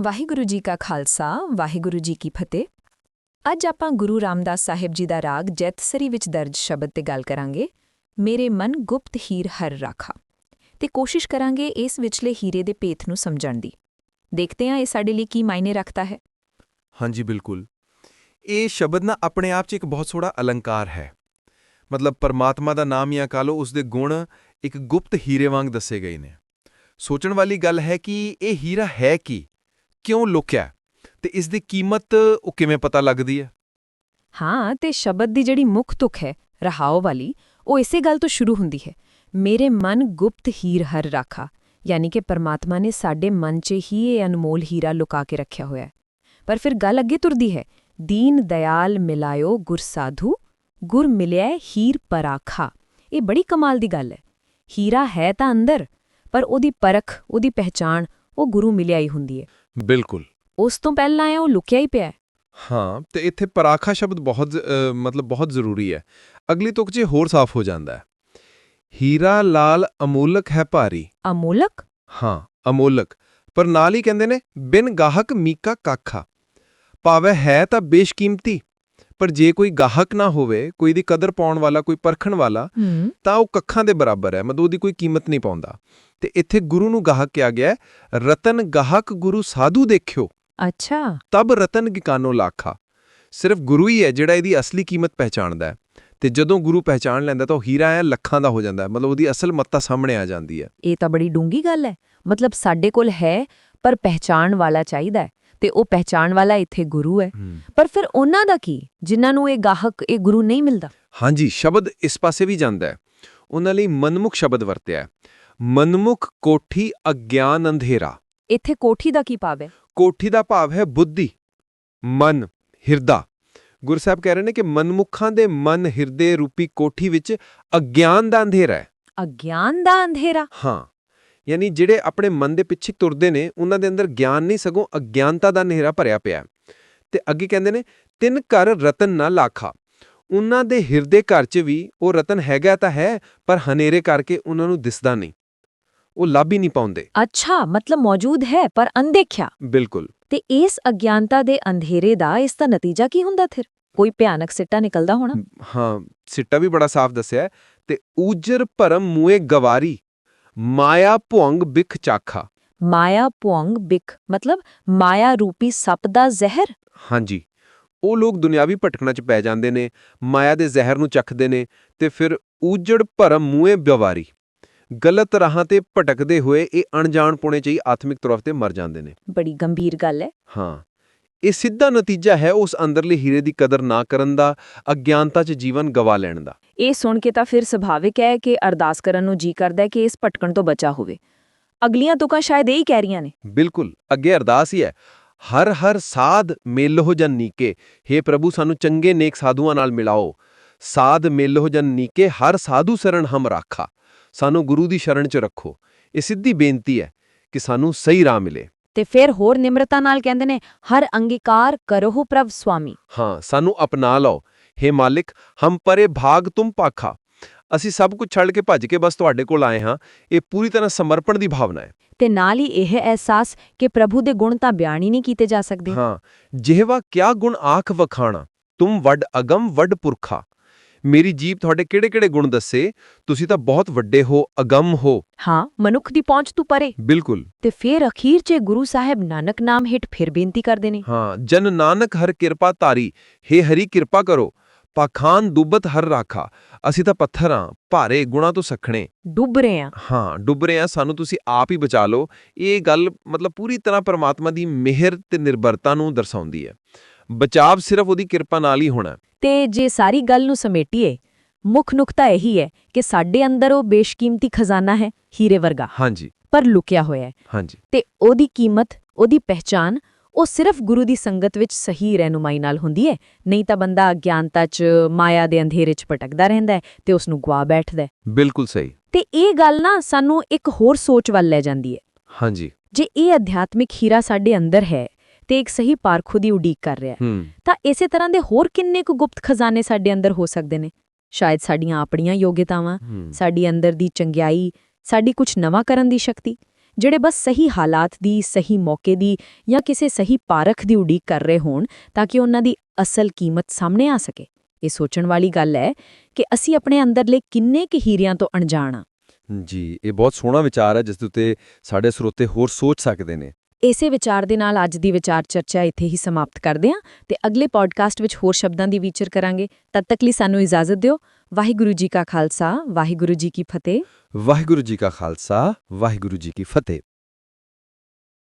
ਵਾਹਿਗੁਰੂ ਜੀ ਕਾ ਖਾਲਸਾ, ਵਾਹਿਗੁਰੂ ਜੀ ਕੀ ਫਤਿਹ। ਅੱਜ ਆਪਾਂ ਗੁਰੂ ਰਾਮਦਾਸ ਸਾਹਿਬ ਜੀ ਦਾ ਰਾਗ ਜੈਤਸਰੀ ਵਿੱਚ ਦਰਜ ਸ਼ਬਦ ਤੇ ਗੱਲ ਕਰਾਂਗੇ। ਮੇਰੇ ਮਨ ਗੁਪਤ ਹੀਰ ਹਰ ਰਾਖਾ। ਤੇ ਕੋਸ਼ਿਸ਼ ਕਰਾਂਗੇ ਇਸ ਵਿਚਲੇ ਹੀਰੇ ਦੇ ਪੇਤ ਨੂੰ ਸਮਝਣ ਦੀ। ਦੇਖਦੇ ਹਾਂ ਇਹ ਸਾਡੇ ਲਈ ਕੀ ਮਾਇਨੇ ਰੱਖਦਾ ਹੈ। ਹਾਂਜੀ, ਬਿਲਕੁਲ। ਇਹ ਸ਼ਬਦ ਨਾ ਆਪਣੇ ਆਪ 'ਚ ਇੱਕ ਬਹੁਤ ਸੋਹਣਾ ਅਲੰਕਾਰ ਹੈ। ਮਤਲਬ ਪਰਮਾਤਮਾ ਦਾ ਨਾਮ ਜਾਂ ਕਹ ਲਓ ਉਸ ਦੇ ਗੁਣ ਇੱਕ ਗੁਪਤ ਹੀਰੇ ਵਾਂਗ ਦੱਸੇ ਗਏ ਨੇ। ਸੋਚਣ ਵਾਲੀ ਗੱਲ ਹੈ ਕਿ ਇਹ ਹੀਰਾ ਹੈ ਕੀ? ਕਿਉਂ ਲੁਕਿਆ ਹੈ? ਤੇ ਇਸ ਦੀ ਕੀਮਤ ਉਹ ਕਿਵੇਂ ਪਤਾ ਲੱਗਦੀ ਹੈ? ਹਾਂ, ਤੇ ਸ਼ਬਦ ਦੀ ਜਿਹੜੀ ਮੁੱਖ ਤੁਕ ਹੈ, ਰਹਾਓ ਵਾਲੀ, ਉਹ ਇਸੇ ਗੱਲ ਤੋਂ ਸ਼ੁਰੂ ਹੁੰਦੀ ਹੈ। ਮੇਰੇ ਮਨ ਗੁਪਤ ਹੀਰ ਹਰ ਰਾਖਾ, ਯਾਨੀ ਕਿ ਪਰਮਾਤਮਾ ਨੇ ਸਾਡੇ ਮਨ 'ਚ ਹੀ ਇਹ ਅਨਮੋਲ ਹੀਰਾ ਲੁਕਾ ਕੇ ਰੱਖਿਆ ਹੋਇਆ ਹੈ। ਪਰ ਫਿਰ ਗੱਲ ਅੱਗੇ ਤੁਰਦੀ ਹੈ। ਦੀਨ ਦਇਆਲ ਮਿਲਾਇਓ ਗੁਰ ਸਾਧੂ, ਗੁਰ ਮਿਲਿਆ ਹੀਰ ਪਰਾਖਾ। ਇਹ ਬੜੀ ਕਮਾਲ ਦੀ ਗੱਲ ਹੈ। ਹੀਰਾ ਹੈ ਤਾਂ ਅੰਦਰ, ਪਰ ਉਹਦੀ ਪਰਖ, ਉਹਦੀ ਪਹਿਚਾਣ, ਉਹ ਗੁਰੂ ਮਿਲਿਆ ਹੀ ਹੁੰਦੀ ਹੈ। ਬਿਲਕੁਲ। ਉਸ ਤੋਂ ਪਹਿਲਾਂ ਹੈ ਉਹ ਲੁਕਿਆ ਹੀ ਪਿਆ ਹੈ। ਤੇ ਇੱਥੇ ਪਰਾਖਾ ਸ਼ਬਦ ਬਹੁਤ ਜ਼- ਮਤਲਬ ਬਹੁਤ ਜ਼ਰੂਰੀ ਹੈ। ਅਗਲੀ ਤੁਕ ਇਹ ਹੋਰ ਸਾਫ਼ ਹੋ ਜਾਂਦਾ ਹੈ। ਹੀਰਾ ਲਾਲ ਅਮੋਲਕ ਹੈ ਭਾਰੀ। ਅਮੋਲਕ? ਹਾਂ ਅਮੋਲਕ। ਪਰ ਨਾਲ ਹੀ ਕਹਿੰਦੇ ਨੇ ਬਿਨ ਗਾਹਕ ਮੀਕਾ ਕਾਖਾ। ਭਾਵੇਂ ਹੈ ਤਾਂ ਬੇਸ਼ਕੀਮਤੀ। ਪਰ ਜੇ ਕੋਈ ਗਾਹਕ ਨਾ ਹੋਵੇ ਕੋਈ ਦੀ ਕਦਰ ਪਾਉਣ ਵਾਲਾ ਕੋਈ ਪਰਖਣ ਵਾਲਾ ਤਾਂ ਉਹ ਕੱਖਾਂ ਦੇ ਬਰਾਬਰ ਹੈ ਮਤਲਬ ਉਹਦੀ ਕੋਈ ਕੀਮਤ ਨਹੀਂ ਪਾਉਂਦਾ। ਤੇ ਇੱਥੇ ਗੁਰੂ ਨੂੰ ਗਾਹਕ ਕਿਹਾ ਗਿਆ ਰਤਨ ਗਾਹਕ ਗੁਰੂ ਸਾਧੂ ਦੇਖਿਓ। ਅੱਛਾ। ਤਬ ਰਤਨ ਗਿਕਾਨੋ ਲਾਖਾ। ਸਿਰਫ ਗੁਰੂ ਹੀ ਹੈ ਜਿਹੜਾ ਇਹਦੀ ਅਸਲੀ ਕੀਮਤ ਪਹਿਚਾਣਦਾ ਹੈ। ਤੇ ਜਦੋਂ ਗੁਰੂ ਪਹਿਚਾਣ ਲੈਂਦਾ ਤਾਂ ਉਹ ਹੀਰਾ ਹੈ ਲੱਖਾਂ ਦਾ ਹੋ ਜਾਂਦਾ ਹੈ ਮਤਲਬ ਉਹਦੀ ਅਸਲ ਮੱਤਾ ਸਾਹਮਣੇ ਆ ਜਾਂਦੀ ਹੈ। ਇਹ ਤਾਂ ਬੜੀ ਡੂੰਗੀ ਗੱਲ ਹੈ। ਮਤਲਬ ਸਾਡੇ ਕੋਲ ਹੈ ਪਰ ਪਹਿਚਾਣ ਵਾਲਾ ਚਾਹੀਦਾ ਹੈ। ਤੇ ਉਹ ਪਹਿਚਾਣ ਵਾਲਾ ਇੱਥੇ ਗੁਰੂ ਹੈ। ਪਰ ਫਿਰ ਉਹਨਾਂ ਦਾ ਕੀ? ਜਿਨ੍ਹਾਂ ਨੂੰ ਇਹ ਗਾਹਕ ਇਹ ਗੁਰੂ ਨਹੀਂ ਮਿਲਦਾ? ਹਾਂਜੀ ਸ਼ਬਦ ਇਸ ਪਾਸੇ ਵੀ ਜਾਂਦਾ ਹੈ। ਉਹਨਾਂ ਲਈ ਮਨਮੁਖ ਸ਼ਬਦ ਵਰਤਿਆ ਹੈ। ਮਨਮੁਖ ਕੋਠੀ ਅਗਿਆਨ ਅੰਧੇਰਾ। ਇੱਥੇ ਕੋਠੀ ਦਾ ਕੀ ਭਾਵ ਹੈ? ਕੋਠੀ ਦਾ ਭਾਵ ਹੈ ਬੁੱਧੀ ਮਨ ਹਿਰਦਾ। ਗੁਰੂ ਸਾਹਿਬ ਕਹਿ ਰਹੇ ਨੇ ਕਿ ਮਨਮੁਖਾਂ ਦੇ ਮਨ ਹਿਰਦੇ ਰੂਪੀ ਕੋਠੀ ਵਿੱਚ ਅਗਿਆਨ ਦਾ ਅੰਧੇਰਾ ਹੈ। ਅਗਿਆਨ ਦਾ ਅੰਧੇਰਾ? ਹਾਂ। ਯਾਨੀ ਜਿਹੜੇ ਆਪਣੇ ਮਨ ਦੇ ਪਿੱਛੇ ਤੁਰਦੇ ਨੇ ਉਹਨਾਂ ਦੇ ਅੰਦਰ ਗਿਆਨ ਨਹੀਂ ਸਗੋਂ ਅਗਿਆਨਤਾ ਦਾ ਹਨੇਰਾ ਭਰਿਆ ਪਿਆ। ਤੇ ਅੱਗੇ ਕਹਿੰਦੇ ਨੇ ਤਿੰਨ ਘਰ ਰਤਨ ਨਾ ਲਾਖਾ। ਉਹਨਾਂ ਦੇ ਹਿਰਦੇ ਘਰ 'ਚ ਵੀ ਉਹ ਰਤਨ ਹੈਗਾ ਤਾਂ ਹੈ ਪਰ ਹਨੇਰੇ ਕਰਕੇ ਉਹਨਾਂ ਨੂੰ ਦਿਸਦਾ ਨਹੀਂ। ਉਹ ਲੱਭ ਹੀ ਨਹੀਂ ਪਾਉਂਦੇ। ਅੱਛਾ ਮਤਲਬ ਮੌਜੂਦ ਹੈ ਪਰ ਅਣਦੇਖਿਆ। ਬਿਲਕੁਲ। ਤੇ ਇਸ ਅਗਿਆਨਤਾ ਦੇ ਅੰਧੇਰੇ ਦਾ ਇਸ ਦਾ ਨਤੀਜਾ ਕੀ ਹੁੰਦਾ ਫਿਰ? ਕੋਈ ਭਿਆਨਕ ਸਿੱਟਾ ਨਿਕਲਦਾ ਹੋਣਾ? ਹਾਂ ਸਿੱਟਾ ਵੀ ਬੜਾ ਸਾਫ਼ ਦੱਸਿਆ ਤੇ ਊਜਰ ਭਰਮ ਮੂਏ ਗਵਾਰੀ। ਮਾਇਆ ਭੁੰਗ ਬਿਖ ਚਾਖਾ। ਮਾਇਆ ਪੁੰਗ ਬਿਕ ਮਤਲਬ ਮਾਇਆ ਰੂਪੀ ਸੱਪ ਦਾ ਜ਼ਹਿਰ? ਹਾਂਜੀ। ਉਹ ਲੋਕ ਦੁਨਿਆਵੀ ਭਟਕਣਾ 'ਚ ਪੈ ਜਾਂਦੇ ਨੇ ਮਾਇਆ ਦੇ ਜ਼ਹਿਰ ਨੂੰ ਚੱਖਦੇ ਨੇ ਤੇ ਫਿਰ ਊਜੜ ਭਰਮ ਮੂਏ ਬਿਵਾਰੀ। ਗਲਤ ਰਾਹਾਂ ਤੇ ਭਟਕਦੇ ਹੋਏ ਇਹ ਅਣਜਾਣ ਪੁਣੇ 'ਚ ਹੀ ਆਤਮਿਕ ਤੌਰ ਤੇ ਮਰ ਜਾਂਦੇ ਨੇ। ਬੜੀ ਗੰਭੀਰ ਗੱਲ ਹੈ ਹਾਂ। ਇਹ ਸਿੱਧਾ ਨਤੀਜਾ ਹੈ ਉਸ ਅੰਦਰਲੇ ਹੀਰੇ ਦੀ ਕਦਰ ਨਾ ਕਰਨ ਦਾ ਅਗਿਆਨਤਾ 'ਚ ਜੀਵਨ ਗਵਾ ਲੈਣ ਦਾ। ਇਹ ਸੁਣ ਕੇ ਤਾਂ ਫਿਰ ਸੁਭਾਵਿਕ ਹੈ ਕਿ ਅਰਦਾਸ ਕਰਨ ਨੂੰ ਜੀ ਕਰਦਾ ਹੈ ਕਿ ਇਸ ਭਟਕਣ ਤੋਂ ਬਚਾ ਹੋਵੇ। ਅਗਲੀਆਂ ਤੁਕਾਂ ਸ਼ਾਇਦ ਇਹ ਹੀ ਕਹਿ ਰਹੀਆਂ ਨੇ। ਬਿਲਕੁਲ ਅੱਗੇ ਅਰਦਾਸ ਹੀ ਹੈ। ਹਰ ਹਰ ਸਾਧ ਮੇਲੋ ਜਨ ਨੀਕੇ हे ਪ੍ਰਭੂ ਸਾਨੂੰ ਚੰਗੇ ਨੇਕ ਸਾਧੂਆਂ ਨਾਲ ਮਿਲਾਓ। ਸਾਧ ਮੇਲੋ ਜਨ ਨੀਕੇ ਹਰ ਸਾਧੂ ਸਰਣ ਹਮ ਰਾਖਾ। ਸਾਨੂੰ ਗੁਰੂ ਦੀ ਸ਼ਰਣ 'ਚ ਰੱਖੋ। ਇਹ ਸਿੱਧੀ ਬੇਨਤੀ ਹੈ ਕਿ ਸਾਨੂੰ ਸਹੀ ਰਾਹ ਮਿਲੇ। ਤੇ ਫਿਰ ਹੋਰ ਨਿਮਰਤਾ ਨਾਲ ਕਹਿੰਦੇ ਨੇ ਹਰ ਅੰਗੀਕਾਰ ਕਰੋ ਪ੍ਰਭ ਸੁਆਮੀ ਹਾਂ ਸਾਨੂੰ ਅਪਣਾ ਲਓ। हे ਮਾਲਿਕ ਹਮ ਪਰੇ ਭਾਗ ਤੁਮ ਪਾਖਾ। ਅਸੀਂ ਸਭ ਕੁਝ ਛੱਡ ਕੇ ਭੱਜ ਕੇ ਬਸ ਤੁਹਾਡੇ ਕੋਲ ਆਏ ਹਾਂ। ਇਹ ਪੂਰੀ ਤਰ੍ਹਾਂ ਸਮਰਪਣ ਦੀ ਭਾਵਨਾ ਹੈ। ਤੇ ਨਾਲ ਹੀ ਇਹ ਅਹਿਸਾਸ ਕਿ ਪ੍ਰਭੂ ਦੇ ਗੁਣ ਤਾਂ ਬਿਆਨ ਹੀ ਨਹੀਂ ਕੀਤੇ ਜਾ ਸਕਦੇ। ਹਾਂ ਜਿਹਵਾ ਕਿਆ ਗੁਣ ਆਖ ਵਖਾਣਾ ਤੁਮ ਵੱਡ ਅਗਮ ਵੱਡ ਪੁਰਖਾ। ਮੇਰੀ ਜੀਬ ਤੁਹਾਡੇ ਕਿਹੜੇ-ਕਿਹੜੇ ਗੁਣ ਦੱਸੇ? ਤੁਸੀਂ ਤਾਂ ਬਹੁਤ ਵੱਡੇ ਹੋ ਅਗਮ ਹੋ। ਹਾਂ ਮਨੁੱਖ ਦੀ ਪਹੁੰਚ ਤੋਂ ਪਰੇ। ਬਿਲਕੁਲ। ਤੇ ਫਿਰ ਅਖੀਰ 'ਚ ਗੁਰੂ ਸਾਹਿਬ ਨਾਨਕ ਨਾਮ ਹੇਠ ਫਿਰ ਬੇਨਤੀ ਕਰਦੇ ਨੇ। ਹਾਂ ਜਨ ਨਾਨਕ ਹਰ ਕਿਰਪਾ ਤਾਰੀ हे ਹਰੀ ਕਿਰਪਾ ਕਰੋ। ਪਾਖਾਨ ਦੁਬਤ ਹਰ ਰਾਖਾ ਅਸੀਂ ਤਾਂ ਪੱਥਰ ਹਾਂ ਭਾਰੇ ਗੁਣਾ ਤੋਂ ਸਖਣੇ। ਡੁੱਬ ਰਹੇ ਆ। ਹਾਂ ਡੁੱਬ ਰਹੇ ਆ ਸਾਨੂੰ ਤੁਸੀਂ ਆਪ ਹੀ ਬਚਾ ਲਓ। ਇਹ ਗੱਲ ਮਤਲਬ ਪੂਰੀ ਤਰ੍ਹਾਂ ਪਰਮਾਤਮਾ ਦੀ ਮਿਹਰ ਤੇ ਨਿਰਭਰਤਾ ਨੂੰ ਦਰਸਾਉਂਦੀ ਹੈ। ਬਚਾਵ ਸਿਰਫ ਉਹਦੀ ਕਿਰਪਾ ਨਾਲ ਹੀ ਹੋਣਾ। ਹੈ। ਤੇ ਜੇ ਸਾਰੀ ਗੱਲ ਨੂੰ ਸਮੇਟੀਏ ਮੁੱਖ ਨੁਕਤਾ ਇਹੀ ਹੈ ਕਿ ਸਾਡੇ ਅੰਦਰ ਉਹ ਬੇਸ਼ਕੀਮਤੀ ਖਜ਼ਾਨਾ ਹੈ ਹੀਰੇ ਵਰਗਾ। ਹਾਂਜੀ। ਪਰ ਲੁਕਿਆ ਹੋਇਆ ਹੈ। ਹਾਂਜੀ। ਤੇ ਉਹਦੀ ਕੀਮਤ ਉਹਦੀ ਪਹਿਚਾਨ ਉਹ ਸਿਰਫ ਗੁਰੂ ਦੀ ਸੰਗਤ ਵਿੱਚ ਸਹੀ ਰਹਿਨੁਮਾਈ ਨਾਲ ਹੁੰਦੀ ਹੈ। ਨਹੀਂ ਤਾਂ ਬੰਦਾ ਅਗਿਆਨਤਾ 'ਚ ਮਾਇਆ ਦੇ ਅੰਧੇਰੇ 'ਚ ਭਟਕਦਾ ਰਹਿੰਦਾ ਹੈ ਤੇ ਉਸ ਨੂੰ ਗਵਾ ਬੈਠਦਾ ਹੈ। ਬਿਲਕੁਲ ਸਹੀ। ਤੇ ਇਹ ਗੱਲ ਨਾ ਸਾਨੂੰ ਇੱਕ ਹੋਰ ਸੋਚ ਵੱਲ ਲੈ ਜਾਂਦੀ ਹੈ। ਹਾਂਜੀ। ਜੇ ਇਹ ਅਧਿਆਤਮਿਕ ਹੀਰਾ ਸਾਡੇ ਅੰਦਰ ਹੈ ਤੇ ਇੱਕ ਸਹੀ ਪਾਰਖੂ ਦੀ ਉਡੀਕ ਕਰ ਰਿਹਾ ਹੈ। ਤਾਂ ਇਸੇ ਤਰ੍ਹਾਂ ਦੇ ਹੋਰ ਕਿੰਨੇ ਕੁ ਗੁਪਤ ਖਜ਼ਾਨੇ ਸਾਡੇ ਅੰਦਰ ਹੋ ਸਕਦੇ ਨੇ? ਸ਼ਾਇਦ ਸਾਡੀਆਂ ਆਪਣੀਆਂ ਯੋਗਤਾਵਾਂ ਸਾਡੀ ਅੰਦਰ ਦੀ ਚੰਗਿਆਈ ਸਾਡੀ ਕੁਝ ਨਵਾਂ ਕਰਨ ਦੀ ਸ਼ਕਤੀ ਜਿਹੜੇ ਬਸ ਸਹੀ ਹਾਲਾਤ ਦੀ ਸਹੀ ਮੌਕੇ ਦੀ ਜਾਂ ਕਿਸੇ ਸਹੀ ਪਾਰਖ ਦੀ ਉਡੀਕ ਕਰ ਰਹੇ ਹੋਣ ਤਾਂ ਕਿ ਉਹਨਾਂ ਦੀ ਅਸਲ ਕੀਮਤ ਸਾਹਮਣੇ ਆ ਸਕੇ। ਇਹ ਸੋਚਣ ਵਾਲੀ ਗੱਲ ਹੈ ਕਿ ਅਸੀਂ ਆਪਣੇ ਅੰਦਰਲੇ ਕਿੰਨੇ ਕੁ ਹੀਰਿਆਂ ਤੋਂ ਅਣਜਾਣ ਜੀ ਇਹ ਬਹੁਤ ਸੋਹਣਾ ਵਿਚਾਰ ਹੈ ਜਿਸ ਦੇ ਉੱਤੇ ਸਾਡੇ ਸਰੋਤੇ ਹੋਰ ਸੋਚ ਸਕਦੇ ਨੇ। ਇਸੇ ਵਿਚਾਰ ਦੇ ਨਾਲ ਅੱਜ ਦੀ ਵਿਚਾਰ ਚਰਚਾ ਇੱਥੇ ਹੀ ਸਮਾਪਤ ਕਰਦੇ ਹਾਂ ਤੇ ਅਗਲੇ ਪੋਡਕਾਸਟ ਵਿੱਚ ਹੋਰ ਸ਼ਬਦਾਂ ਦੀ ਵਿਚਾਰ ਕਰਾਂਗੇ। ਤਦ ਤੱਕ ਲਈ ਸਾਨੂੰ ਇਜਾਜ਼ਤ ਦਿਓ। ਵਾਹਿਗੁਰੂ ਜੀ ਕਾ ਖਾਲਸਾ, ਵਾਹਿਗੁਰੂ ਜੀ ਕੀ ਫਤਿਹ। ਵਾਹਿਗੁਰੂ ਜੀ ਕਾ ਖਾਲਸਾ, ਵਾਹਿਗੁਰੂ ਜੀ ਕੀ ਫਤਿਹ।